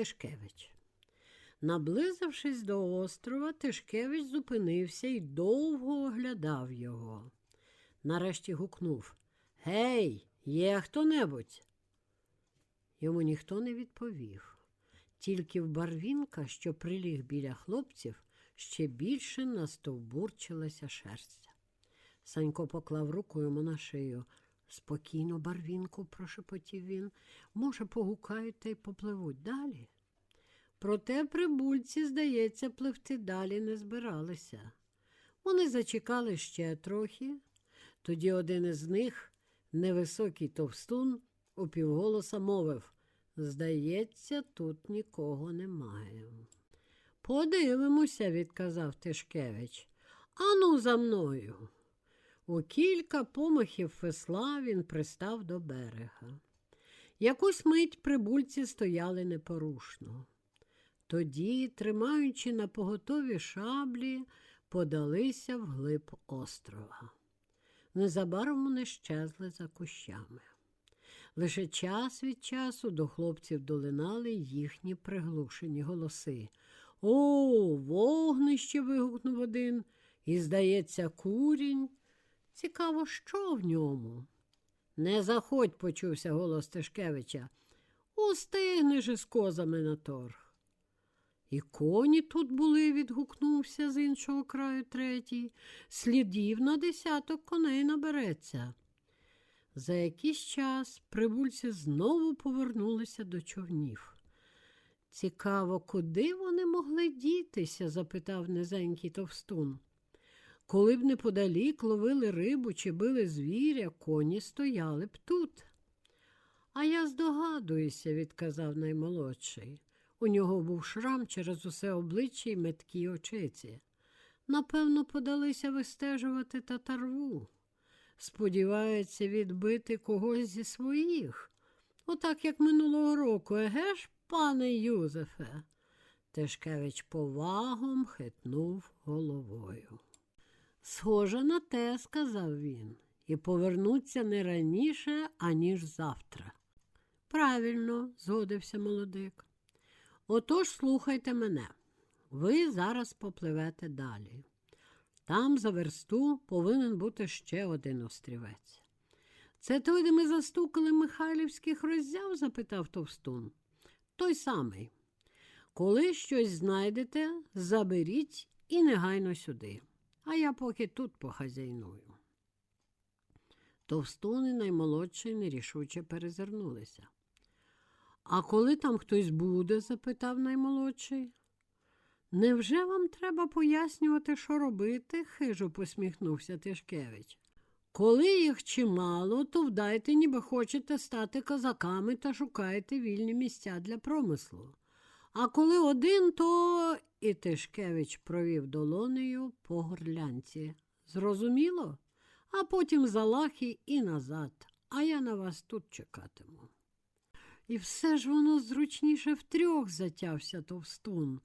Тишкевич. Наблизившись до острова, Тишкевич зупинився і довго оглядав його. Нарешті гукнув Гей, є хто-небудь? Йому ніхто не відповів. Тільки в барвінка, що приліг біля хлопців, ще більше настовбурчилася шерсть. Санько поклав руку йому на шию. Спокійно, барвінку, прошепотів він. Може, погукають та й попливуть далі. Проте прибульці, здається, пливти далі не збиралися. Вони зачекали ще трохи. Тоді один із них, невисокий товстун, упівголоса мовив Здається, тут нікого немає. Подивимося, відказав Тишкевич. Ану, за мною. У кілька помахів весла він пристав до берега. Якусь мить прибульці стояли непорушно. Тоді, тримаючи на поготові шаблі, подалися вглиб острова. Незабаром вони щезли за кущами. Лише час від часу до хлопців долинали їхні приглушені голоси. О, вогнище. вигукнув один. І, здається, курінь. Цікаво, що в ньому? Не заходь, почувся голос Тишкевича. Устигнеш із козами на торг. І коні тут були, відгукнувся з іншого краю третій. Слідів на десяток коней набереться. За якийсь час прибульці знову повернулися до човнів. Цікаво, куди вони могли дітися? запитав низенький товстун. Коли б неподалік ловили рибу чи били звіря, коні стояли б тут. А я здогадуюся, відказав наймолодший. У нього був шрам через усе обличчя й меткі очиці. Напевно, подалися вистежувати татарву. Сподіваються відбити когось зі своїх. Отак, як минулого року, еге ж, пане Юзефе. Тишкевич повагом хитнув головою. Схоже на те, сказав він, і повернуться не раніше, аніж завтра. Правильно, згодився молодик. Отож слухайте мене. Ви зараз попливете далі. Там за версту повинен бути ще один острівець. Це той, де ми застукали Михайлівських роззяв? запитав товстун. Той самий. Коли щось знайдете, заберіть і негайно сюди, а я поки тут похазяйную. Товстуни наймолодший нерішуче перезирнулися. А коли там хтось буде? запитав наймолодший. Невже вам треба пояснювати, що робити? хижо посміхнувся Тишкевич. Коли їх чимало, то вдайте, ніби хочете стати козаками та шукаєте вільні місця для промислу. А коли один, то і Тишкевич провів долонею по горлянці. Зрозуміло? А потім за лахи і назад, а я на вас тут чекатиму. І все ж воно зручніше втрьох затявся товстун.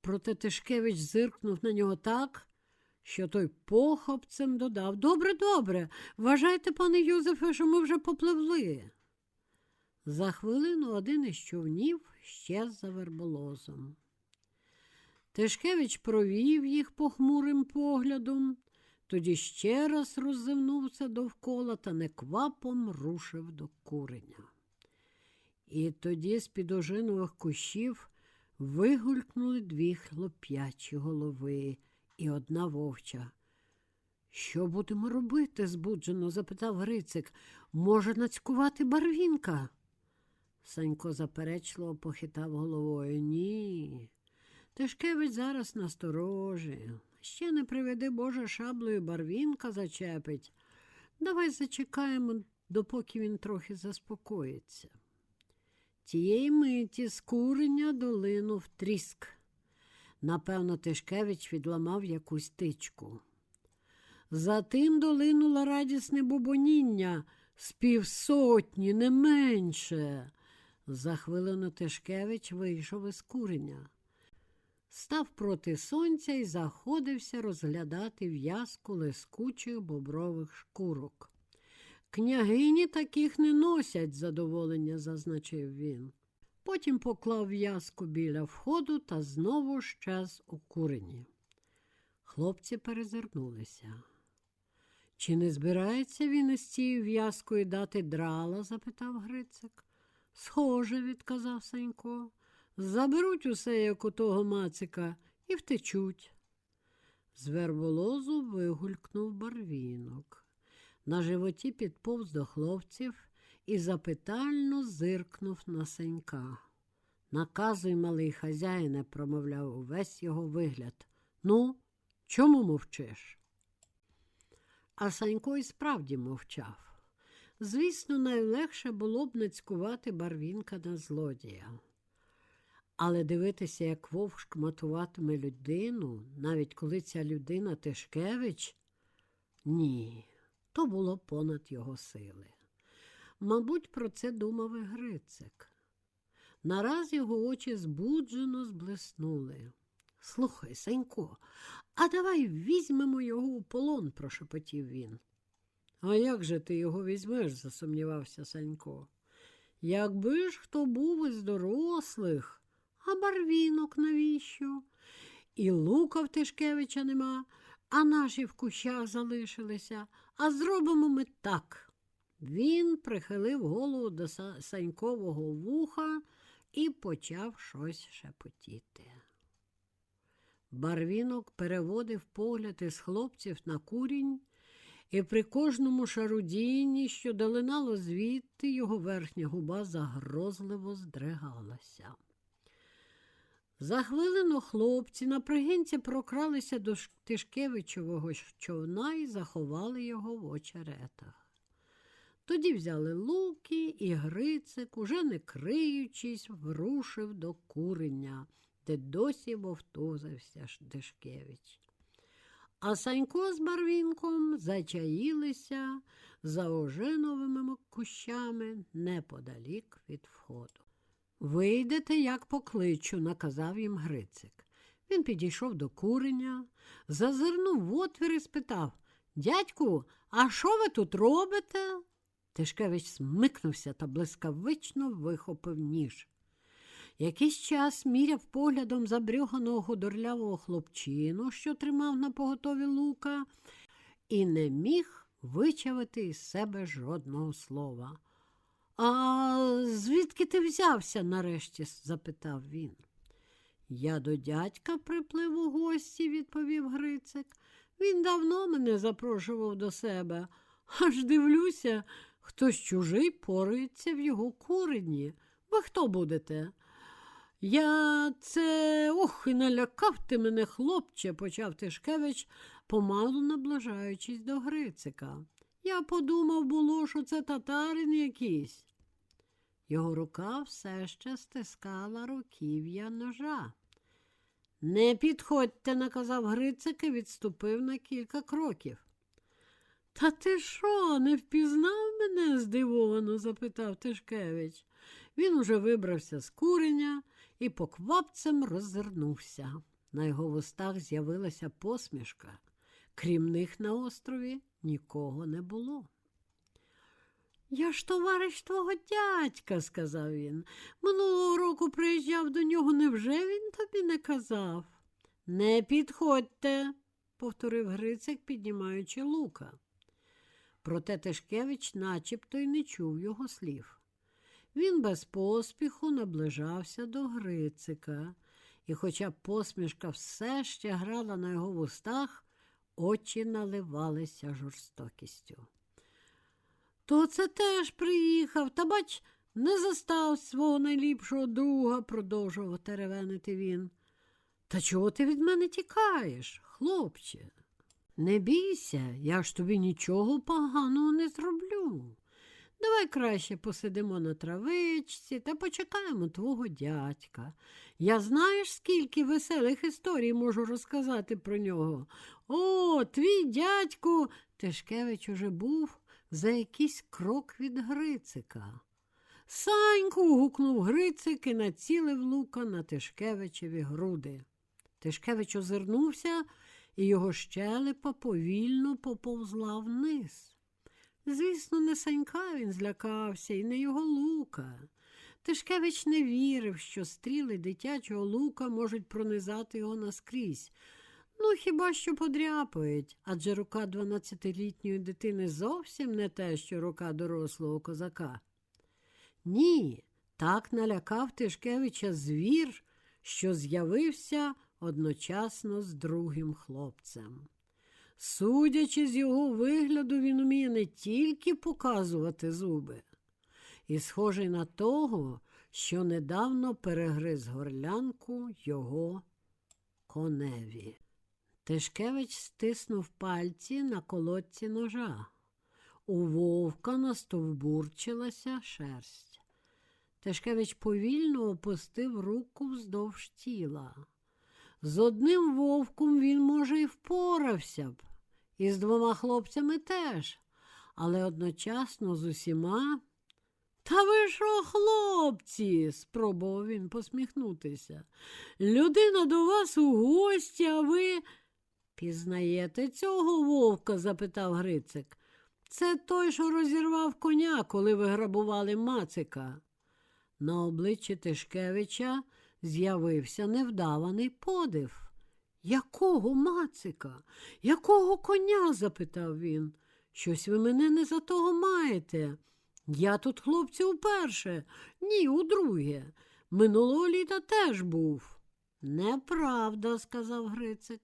Проте Тишкевич зиркнув на нього так, що той похопцем додав Добре, добре, вважайте, пане Юзефе, що ми вже попливли. За хвилину один із човнів щез за верболозом. Тишкевич провів їх похмурим поглядом, тоді ще раз роззирнувся довкола та неквапом рушив до куреня. І тоді з під ожинових кущів вигулькнули дві хлоп'ячі голови і одна вовча. Що будемо робити? збуджено запитав Грицик. Може, нацькувати барвінка? Санько заперечливо похитав головою. Ні. Тишкевич зараз насторожі. Ще не приведи Боже шаблею барвінка зачепить. Давай зачекаємо, допоки він трохи заспокоїться. Тієї миті з курення долинув тріск. Напевно, Тишкевич відламав якусь тичку. Затим долинуло радісне бубоніння з півсотні, не менше. За хвилину Тишкевич вийшов із курення. Став проти сонця і заходився розглядати в'язку лискучих бобрових шкурок. Княгині таких не носять, задоволення зазначив він. потім поклав в'язку біля входу та знову щез у курені. Хлопці перезирнулися. Чи не збирається він із цією в'язкою дати драла? запитав Грицик. Схоже, відказав Санько. Заберуть усе, як у того мацика, і втечуть. З верболозу вигулькнув барвінок. На животі підповз до хлопців і запитально зиркнув на Санька. Наказуй, малий хазяїне, промовляв увесь його вигляд. Ну, чому мовчиш? А Санько й справді мовчав. Звісно, найлегше було б не цькувати барвінка на злодія. Але дивитися, як вовк шкматуватиме людину, навіть коли ця людина Тишкевич, ні, то було понад його сили. Мабуть, про це думав і Грицик. Нараз його очі збуджено зблиснули. Слухай, Санько, а давай візьмемо його у полон, прошепотів він. А як же ти його візьмеш? засумнівався Санько. Якби ж хто був із дорослих, а барвінок навіщо? І лука в Тишкевича нема, а наші в кущах залишилися. А зробимо ми так. Він прихилив голову до Санькового вуха і почав щось шепотіти. Барвінок переводив погляд із хлопців на курінь, і при кожному шарудінні, що долинало звідти, його верхня губа загрозливо здригалася. За хвилину хлопці на пригинці прокралися до Тишкевичового човна і заховали його в очеретах. Тоді взяли луки, і Грицик, уже не криючись, врушив до куреня, де досі вовтузився Ш- Тишкевич. А Санько з Барвінком зачаїлися за ожиновими кущами неподалік від входу. Вийдете, як покличу, наказав їм Грицик. Він підійшов до куреня, зазирнув в отвір і спитав Дядьку, а що ви тут робите? Тишкевич смикнувся та блискавично вихопив ніж. Якийсь час міряв поглядом забрюганого худорлявого хлопчину, що тримав на поготові лука, і не міг вичавити із себе жодного слова. А звідки ти взявся? нарешті запитав він. Я до дядька приплив у гості, відповів Грицик. Він давно мене запрошував до себе. Аж дивлюся, хтось чужий порується в його курені. Ви хто будете? Я це ох, і налякав ти мене, хлопче, почав Тишкевич, помалу наближаючись до Грицика. Я подумав було, що це татарин якийсь. Його рука все ще стискала руків'я ножа. Не підходьте, наказав Грицик і відступив на кілька кроків. Та ти що, не впізнав мене? здивовано запитав Тишкевич. Він уже вибрався з куреня і поквапцем роззирнувся. На його вустах з'явилася посмішка. Крім них на острові нікого не було. Я ж товариш твого дядька, сказав він. Минулого року приїжджав до нього, невже він тобі не казав? Не підходьте, повторив Грицик, піднімаючи лука. Проте Тишкевич начебто й не чув його слів. Він без поспіху наближався до Грицика, і, хоча посмішка все ще грала на його вустах, очі наливалися жорстокістю. То це теж приїхав, та бач, не застав свого найліпшого друга, продовжував теревенити він. Та чого ти від мене тікаєш, хлопче? Не бійся, я ж тобі нічого поганого не зроблю. Давай краще посидимо на травичці та почекаємо твого дядька. Я знаєш, скільки веселих історій можу розказати про нього. О, твій дядько. Тишкевич уже був за якийсь крок від Грицика. Саньку. гукнув Грицик і націлив лука на Тишкевичеві груди. Тишкевич озирнувся, і його щелепа повільно поповзла вниз. Звісно, не Санька він злякався і не його лука. Тишкевич не вірив, що стріли дитячого лука можуть пронизати його наскрізь. Ну, хіба що подряпають, адже рука дванадцятилітньої дитини зовсім не те, що рука дорослого козака. Ні, так налякав Тишкевича звір, що з'явився одночасно з другим хлопцем. Судячи з його вигляду, він уміє не тільки показувати зуби, і схожий на того, що недавно перегриз горлянку його коневі. Тишкевич стиснув пальці на колодці ножа. У вовка настовбурчилася шерсть. Тишкевич повільно опустив руку вздовж тіла. З одним вовком він, може, і впорався б, і з двома хлопцями теж, але одночасно з усіма. Та ви що, хлопці? спробував він посміхнутися. Людина до вас у гості, а ви. Пізнаєте цього вовка? запитав Грицик. Це той, що розірвав коня, коли ви грабували Мацика. На обличчі Тишкевича з'явився невдаваний подив. Якого Мацика? Якого коня? запитав він. Щось ви мене не за того маєте. Я тут, хлопці, уперше, ні, удруге. Минулого літа теж був. Неправда, сказав Грицик.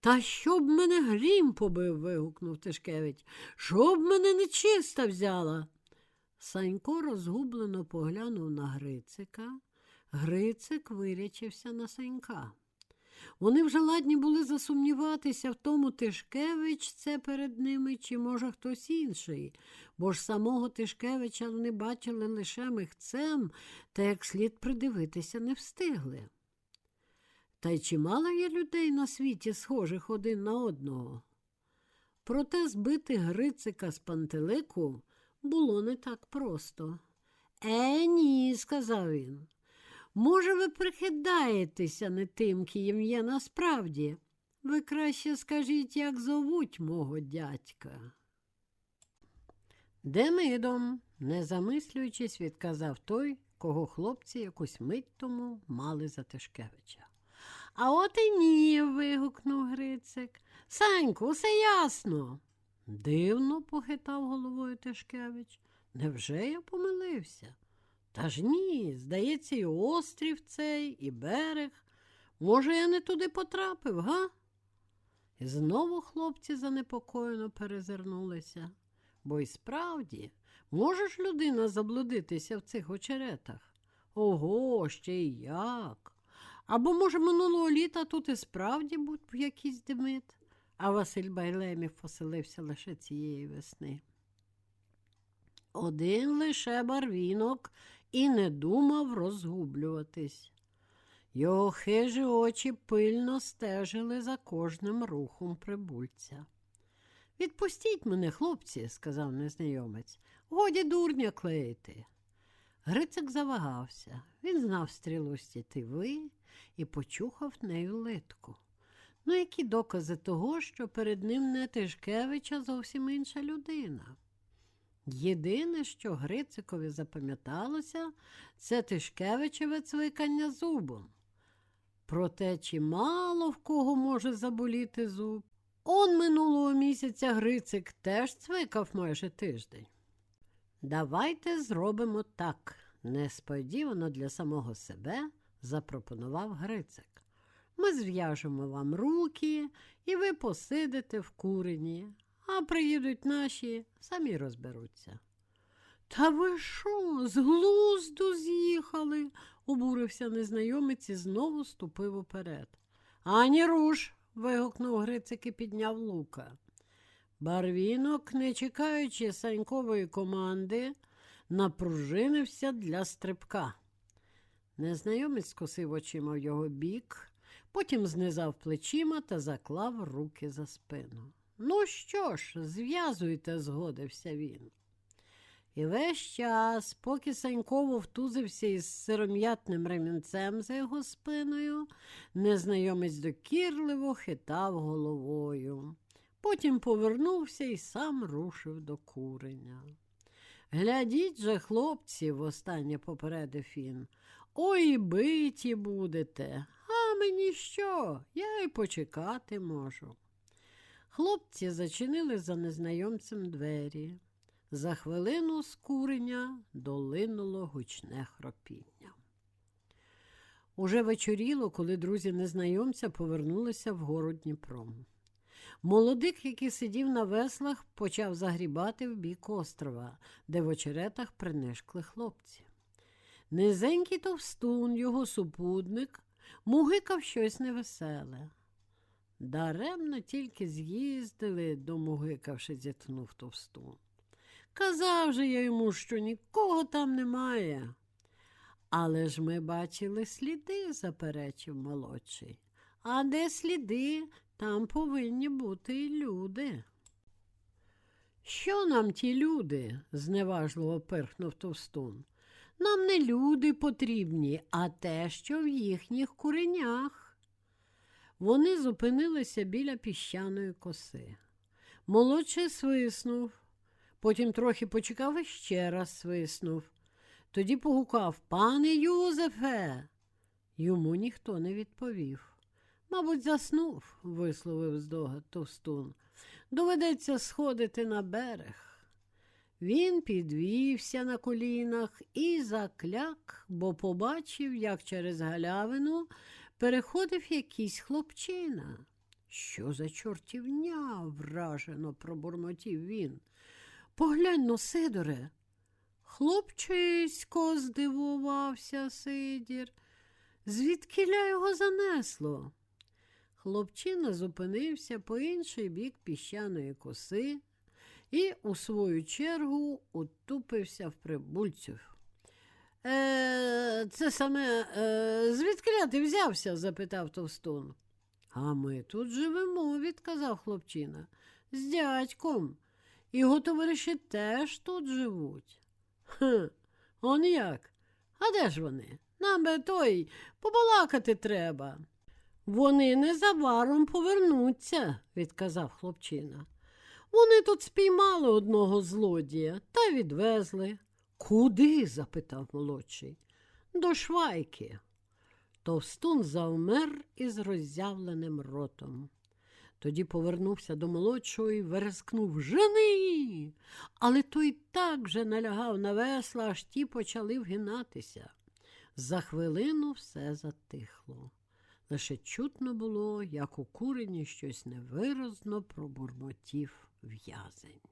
Та щоб мене грім побив, вигукнув Тишкевич. Щоб мене нечиста взяла. Санько розгублено поглянув на Грицика. Грицик вирячився на Санька. Вони вже ладні були засумніватися в тому, Тишкевич це перед ними, чи, може, хтось інший, бо ж самого Тишкевича вони бачили лише михцем, та як слід придивитися не встигли. Та й чимало є людей на світі, схожих один на одного. Проте збити Грицика з пантелику було не так просто. Е, ні, сказав він. Може, ви прихидаєтеся не тим, ким є насправді. Ви краще скажіть, як зовуть мого дядька. Демидом, не замислюючись, відказав той, кого хлопці якусь мить тому мали за Тишкевича. А от і ні. вигукнув Грицик. Саньку, усе ясно. Дивно, похитав головою Тишкевич. Невже я помилився? Та ж ні, здається, і острів цей, і берег. Може, я не туди потрапив, га? І знову хлопці занепокоєно перезирнулися. Бо й справді, може ж людина заблудитися в цих очеретах? Ого, ще й як. Або, може, минулого літа тут і справді був якийсь демит, а Василь Байлемів поселився лише цієї весни. Один лише барвінок і не думав розгублюватись. Його хижі очі пильно стежили за кожним рухом прибульця. Відпустіть мене, хлопці, сказав незнайомець, годі дурня клеїти. Грицик завагався. Він знав стрілу з тітиви і почухав нею литку. Ну, які докази того, що перед ним не Тишкевич, а зовсім інша людина. Єдине, що Грицикові запам'яталося, це Тишкевичеве цвикання зубом. Проте чимало в кого може заболіти зуб. Он минулого місяця Грицик теж цвикав майже тиждень. Давайте зробимо так, несподівано для самого себе запропонував Грицик. Ми зв'яжемо вам руки, і ви посидите в курені, а приїдуть наші, самі розберуться. Та ви що, з глузду з'їхали? обурився незнайомець і знову ступив уперед. Ані руш. вигукнув Грицик і підняв лука. Барвінок, не чекаючи санькової команди, напружинився для стрибка. Незнайомець скосив очима в його бік, потім знизав плечима та заклав руки за спину. Ну що ж, зв'язуйте, згодився він. І весь час, поки Санько вовтузився із сиром'ятним ремінцем за його спиною, незнайомець докірливо хитав головою. Потім повернувся і сам рушив до куреня. Глядіть же, хлопці, востаннє попередив він. Ой, биті будете, а мені що? Я й почекати можу. Хлопці зачинили за незнайомцем двері. За хвилину з куреня долинуло гучне хропіння. Уже вечоріло, коли друзі незнайомця повернулися вгору Дніпром. Молодик, який сидів на веслах, почав загрібати в бік острова, де в очеретах принишкли хлопці. Низенький товстун, його супутник, мугикав щось невеселе. Даремно тільки з'їздили, домугикавши, зітхнув товстун. Казав же я йому, що нікого там немає. Але ж ми бачили сліди, заперечив молодший. А де сліди, там повинні бути і люди. Що нам ті люди? зневажливо пирхнув товстун. Нам не люди потрібні, а те, що в їхніх куренях. Вони зупинилися біля піщаної коси. Молодший свиснув, потім трохи почекав і ще раз свиснув. Тоді погукав Пане Юзефе. Йому ніхто не відповів. Мабуть, заснув, висловив здогад Товстун. Доведеться сходити на берег. Він підвівся на колінах і закляк, бо побачив, як через галявину переходив якийсь хлопчина. Що за чортівня? вражено пробурмотів він. Поглянь но, Сидоре. Хлопчисько, здивувався Сидір. Звідкиля його занесло? Хлопчина зупинився по інший бік піщаної коси і, у свою чергу, утупився в прибульцю. Е, це саме е, звідкиля ти взявся? запитав товстун. А ми тут живемо, відказав хлопчина. З дядьком. Його товариші теж тут живуть. Хм, он як? А де ж вони? Нам би той побалакати треба. Вони незабаром повернуться, відказав хлопчина. Вони тут спіймали одного злодія та відвезли. Куди? запитав молодший. До швайки. Товстун завмер із роззявленим ротом. Тоді повернувся до молодшого і верескнув Жени. Але той так же налягав на весла, аж ті почали вгинатися. За хвилину все затихло. Лише чутно було, як у курені щось невиразно пробурмотів в'язень.